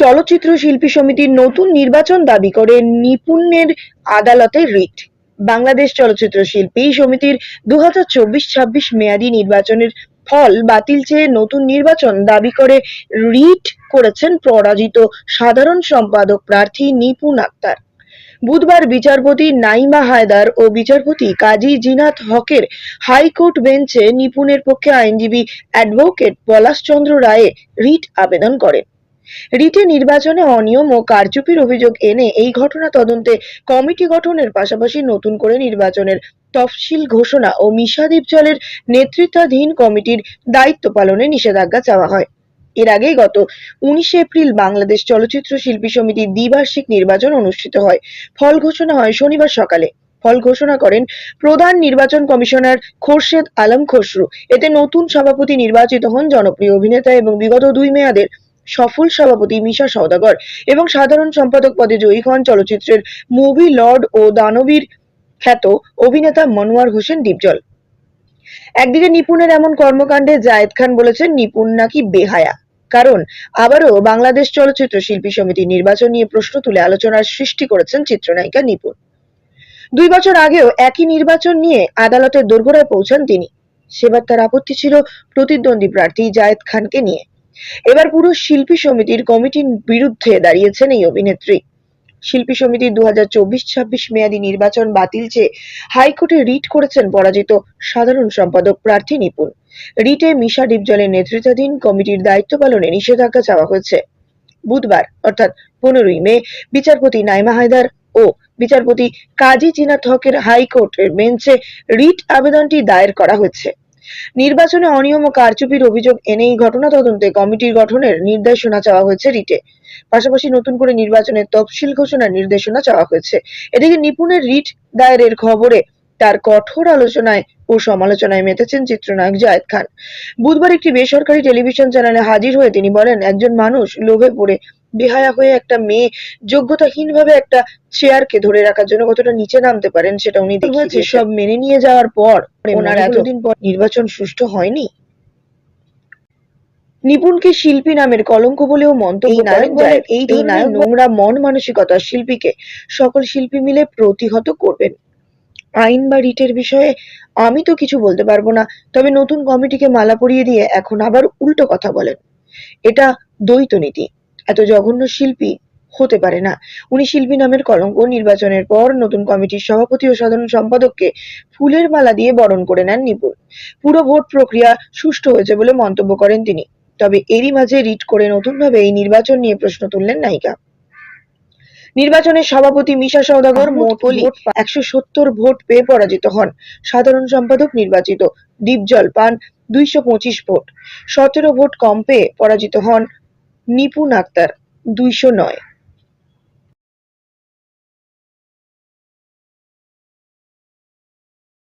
চলচ্চিত্র শিল্পী সমিতির নতুন নির্বাচন দাবি করে নিপুণের আদালতে রিট। বাংলাদেশ চলচ্চিত্র শিল্পী সমিতির দু হাজার চব্বিশ ছাব্বিশ মেয়াদী নির্বাচনের ফল বাতিল চেয়ে নতুন নির্বাচন দাবি করে রিট করেছেন পরাজিত সাধারণ সম্পাদক প্রার্থী নিপুণ আক্তার। বুধবার বিচারপতি নাইমা হায়দার ও বিচারপতি কাজী জিনাত হকের হাইকোর্ট বেঞ্চে নিপুণের পক্ষে আইনজীবী অ্যাডভোকেট পলাশচন্দ্র রায়ে রিট আবেদন করেন। রিটে নির্বাচনে অনিয়ম ও কারচুপির অভিযোগ এনে এই ঘটনা তদন্তে কমিটি গঠনের পাশাপাশি নতুন করে নির্বাচনের তফসিল ঘোষণা ও মিশাদীপ জলের নেতৃত্বাধীন কমিটির দায়িত্ব পালনে নিষেধাজ্ঞা চাওয়া হয়। এর আগেই গত উনিশে এপ্রিল বাংলাদেশ চলচ্চিত্র শিল্পী সমিতির দ্বিবার্ষিক নির্বাচন অনুষ্ঠিত হয়। ফল ঘোষণা হয় শনিবার সকালে। ফল ঘোষণা করেন প্রধান নির্বাচন কমিশনার খোরশেদ আলম খসরু। এতে নতুন সভাপতি নির্বাচিত হন জনপ্রিয় অভিনেতা এবং বিগত দুই মেয়াদের সফল সভাপতি মিশা সওদাগর এবং সাধারণ সম্পাদক পদে জয়ী হন চলচ্চিত্রের মুভি লর্ড ও দানবীর খ্যাত অভিনেতা মনোয়ার হোসেন ডিপজল একদিকে নিপুণের এমন কর্মকাণ্ডে জায়েদ খান বলেছেন, নিপুণ নাকি বেহায়া? কারণ আবারও বাংলাদেশ চলচ্চিত্র শিল্পী সমিতির নির্বাচন নিয়ে প্রশ্ন তুলে আলোচনার সৃষ্টি করেছেন চিত্রনায়িকা নিপুণ। দুই বছর আগেও একই নির্বাচন নিয়ে আদালতের দোরগোড়ায় পৌঁছান তিনি। সেবার তার আপত্তি ছিল প্রতিদ্বন্দ্বী প্রার্থী জায়েদ খানকে নিয়ে। এবার পুরো শিল্পী সমিতির কমিটির বিরুদ্ধে দাঁড়িয়েছেন এই অভিনেত্রী। শিল্পী সমিতির দু হাজার চব্বিশ ছাব্বিশ মেয়াদী নির্বাচন বাতিল চেয়ে হাইকোর্টে রিট করেছেন পরাজিত সাধারণ সম্পাদক প্রার্থী নিপুণ। রিটে মিশা ডিপজলের নেতৃত্বাধীন কমিটির দায়িত্ব পালনে নিষেধাজ্ঞা চাওয়া হয়েছে। বুধবার, অর্থাৎ পনেরোই মে, বিচারপতি নাইমা হায়দার ও বিচারপতি কাজী জিনাত হকের হাইকোর্টের বেঞ্চে রিট আবেদনটি দায়ের করা হয়েছে। নির্বাচনে অনিয়ম ও কারচুপির অভিযোগ এনে এই ঘটনা তদন্তে কমিটির গঠনের নির্দেশনা চাওয়া হয়েছে রিটে। পাশাপাশি নতুন করে নির্বাচনের তফসিল ঘোষণার নির্দেশনা চাওয়া হয়েছে। এদিকে নিপুণের রিট দায়েরের খবরে তার কঠোর আলোচনায় ও সমালোচনায় মেতেছেন চিত্রনায়ক জায়েদ খান। বুধবার একটি বেসরকারি টেলিভিশন চ্যানেলে হাজির হয়ে তিনি বলেন, একজন মানুষ লোভে পড়ে বেহায়া হয়ে একটা মেয়ে যোগ্যতাহীন ভাবে একটা চেয়ারকে ধরে রাখার জন্য কতটা নিচে নামতে পারেন সেটা উনি দেখিয়েছে সব মেনে নিয়ে যাওয়ার পর ওনার এতদিন পর নির্বাচন সুষ্ঠু হয়নি। নিপুণকে শিল্পী নামের কলঙ্ক বলেও মন্তব্য করেন এই নায়ক নোংরা মন মানসিকতার শিল্পীকে সকল শিল্পী মিলে প্রতিহত করবেন। আইন বা রিটের বিষয়ে আমি তো কিছু বলতে পারব না তবে নতুন কমিটিকে মালা পরিয়ে দিয়ে এখন আবার উল্টো কথা বলেন। এটা দ্বৈত নীতি। এত জঘন্য শিল্পী হতে পারে না। উনি শিল্পী নামের কলঙ্ক নির্বাচনের পর নতুন কমিটির সভাপতি ও সাধারণ সম্পাদককে ফুলের মালা দিয়ে বরণ করে নেন নিপুণ। পুরো ভোট প্রক্রিয়া সুষ্ঠু হয়েছে বলে মন্তব্য করেন তিনি। তবে এরই মাঝে রিট করে নতুনভাবে এই নির্বাচন নিয়ে প্রশ্ন তুললেন নায়িকা। নির্বাচনের সভাপতি মিশা সওদাগর মোট ভোট একশো সত্তর ভোট পেয়ে পরাজিত হন। সাধারণ সম্পাদক নির্বাচিত দীপজল পান দুইশো পঁচিশ ভোট। সতেরো ভোট কম পেয়ে পরাজিত হন নিপুণ আক্তার দুইশো নয়।